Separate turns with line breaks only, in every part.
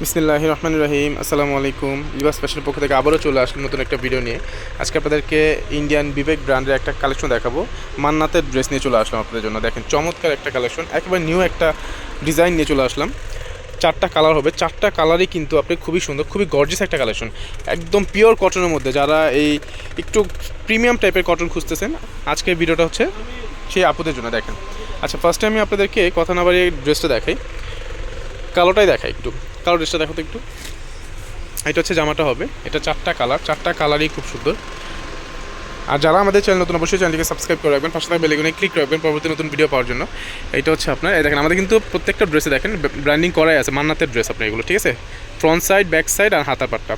বিসমিল্লাহ রহমান রহিম, আসসালামু আলাইকুম। লিবাস ফ্যাশনের পক্ষ থেকে আবারও চলে আসলাম নতুন একটা ভিডিও নিয়ে। আজকে আপনাদেরকে ইন্ডিয়ান বিবেক ব্র্যান্ডের একটা কালেকশন দেখাবো। মান্নাতের ড্রেস নিয়ে চলে আসলাম আপনাদের জন্য। দেখেন, চমৎকার একটা কালেকশন একেবারে নিউ একটা ডিজাইন নিয়ে চলে আসলাম। চারটা কালার হবে। চারটা কালারই কিন্তু আপনি খুবই সুন্দর, খুবই গর্জিয়াস একটা কালেকশন একদম পিওর কটনের মধ্যে যারা এই একটু প্রিমিয়াম টাইপের কটন খুঁজতেছেন, আজকের ভিডিওটা হচ্ছে সেই আপুদের জন্য। দেখেন আচ্ছা ফার্স্টে আমি আপনাদেরকে কথা না বাড়িয়ে ড্রেসটা দেখাই। কালোটাই দেখাই একটু। কালো ড্রেসটা দেখো তো একটু। এটা হচ্ছে জামাটা হবে। এটা চারটা কালার চারটা কালারই খুব সুন্দর। আর যারা আমাদের চ্যানেল নতুন, অবশ্যই চ্যানেলটিকে সাবস্ক্রাইব করে রাখবেন। পাশে থাকা বেলেগুনে ক্লিক রাখবেন। পরবর্তী নতুন ভিডিও পাওয়ার জন্য। এটা হচ্ছে আপনার দেখেন, আমাদের কিন্তু প্রত্যেকটা ড্রেসে দেখেন ব্র্যান্ডিং করাই আছে, মান্নাতের ড্রেস আপনার এগুলো, ঠিক আছে? ফ্রন্ট সাইড ব্যাক সাইড আর হাতার পাটটা।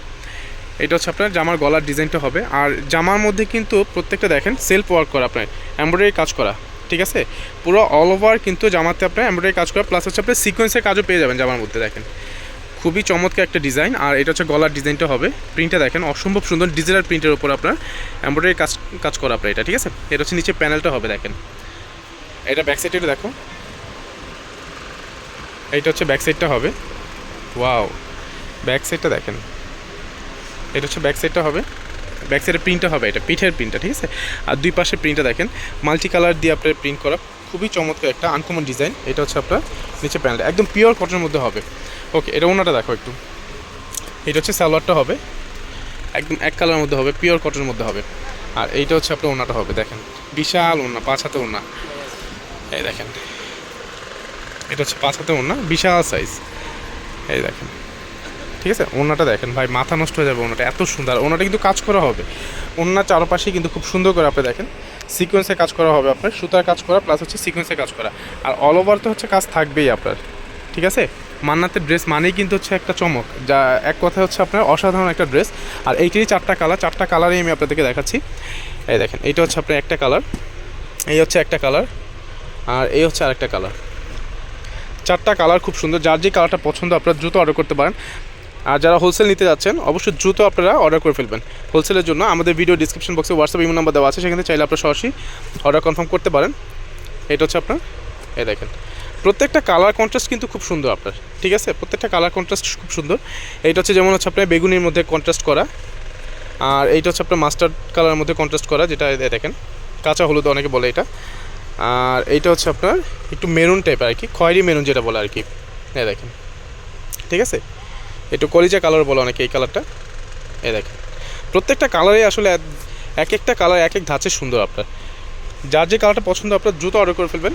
এটা হচ্ছে আপনার জামার গলার ডিজাইনটা হবে। আর জামার মধ্যে কিন্তু প্রত্যেকটা দেখেন সেলফ ওয়ার্ক করা আপনার এমব্রয়ডারি কাজ করা, ঠিক আছে? পুরো অল ওভার কিন্তু জামাতে আপনার এমব্রয়ডারি কাজ করা প্লাস হচ্ছে আপনার সিকোয়েন্সের কাজও পেয়ে যাবেন জামার মধ্যে, দেখেন। খুবই চমৎকার একটা ডিজাইন, আর এটা হচ্ছে গলার ডিজাইনটা হবে। প্রিন্টটা দেখেন, অসম্ভব সুন্দর ডিজিটাল প্রিন্টের উপর আপনার এমব্রয়ডারি কাজ কাজ করা আপনার এটা, ঠিক আছে? এটা হচ্ছে নিচে প্যানেলটা হবে, দেখেন। এটা ব্যাক সাইডটা দেখো। এইটা হচ্ছে ব্যাক সাইডটা হবে। ওয়াও ব্যাক সাইডটা দেখেন। এটা হচ্ছে ব্যাক সাইডটা হবে। ব্যাক সাইডের প্রিন্টটা হবে এটা, পিঠের প্রিন্টটা ঠিক আছে? আর দুই পাশে প্রিন্টটা দেখেন মাল্টি কালার দিয়ে আপনার প্রিন্ট করা। খুবই চমৎকার একটা আনকমন ডিজাইন এটা হচ্ছে আপনার নিচে প্যানেলটা একদম পিওর কটনের মধ্যে হবে। ওকে এটা ওনাটা দেখো একটু। এটা হচ্ছে সালোয়ারটা হবে। একদম এক কালারের মধ্যে হবে পিওর কটনের মধ্যে হবে। আর এইটা হচ্ছে আপনার ওনাটা হবে, দেখেন। বিশাল ওনা, পাঁচ হাতে ওনা। এই দেখেন। এটা হচ্ছে পাঁচ হাতে ওনা, বিশাল সাইজ এই দেখেন। ঠিক আছে? ওনাটা দেখেন, ভাই, মাথা নষ্ট হয়ে যাবে ওনাটা, এত সুন্দর। ওনাটা কিন্তু কাজ করা হবে। ওনার চারপাশে কিন্তু খুব সুন্দর করে আপনি দেখেন সিকোয়েন্সে কাজ করা হবে আপনার, সুতার কাজ করা প্লাস হচ্ছে সিকোয়েন্সে কাজ করা। আর অল ওভার তো হচ্ছে কাজ থাকবেই আপনার। ঠিক আছে? মান্নাতের ড্রেস মানেই কিন্তু হচ্ছে একটা চমক, যা এক কথা হচ্ছে আপনার অসাধারণ একটা ড্রেস আর এইটারই চারটা কালার চারটা কালারই আমি আপনাদেরকে দেখাচ্ছি। এই দেখেন, এইটা হচ্ছে আপনার একটা কালার এই হচ্ছে একটা কালার আর এই হচ্ছে আরেকটা কালার চারটা কালার খুব সুন্দর, যার যে কালারটা পছন্দ আপনারা দ্রুত অর্ডার করতে পারেন। আর যারা হোলসেল নিতে যাচ্ছেন, অবশ্যই দ্রুত আপনারা অর্ডার করে ফেলবেন। হোলসেলের জন্য আমাদের ভিডিও ডিসক্রিপশন বক্সে হোয়াটসঅ্যাপ ইমেল নাম্বার দেওয়া আছে, সেখানে চাইলে আপনারা সরাসরি অর্ডার কনফার্ম করতে পারেন। এটা হচ্ছে আপনার, এই দেখেন। প্রত্যেকটা কালার কন্ট্রাস্ট কিন্তু খুব সুন্দর আপনার, ঠিক আছে? প্রত্যেকটা কালার কন্ট্রাস্ট খুব সুন্দর। এইটা হচ্ছে যেমন হচ্ছে আপনার বেগুনির মধ্যে কন্ট্রাস্ট করা, আর এইটা হচ্ছে আপনার মাস্টার্ড কালারের মধ্যে কন্ট্রাস্ট করা, যেটা দেখেন, কাঁচা হলুদ অনেকে বলে এটা। আর এইটা হচ্ছে আপনার একটু মেরুন টাইপের আর কি, খয়েরি মেরুন যেটা বলে আর কি, এই দেখেন, ঠিক আছে? একটু কলিজা কালার বলে অনেকে এই কালারটা এ দেখেন। প্রত্যেকটা কালারই আসলে এক একটা কালার এক এক ধাঁচে সুন্দর আপনার। যার যে কালারটা পছন্দ আপনার দ্রুত অর্ডার করে ফেলবেন।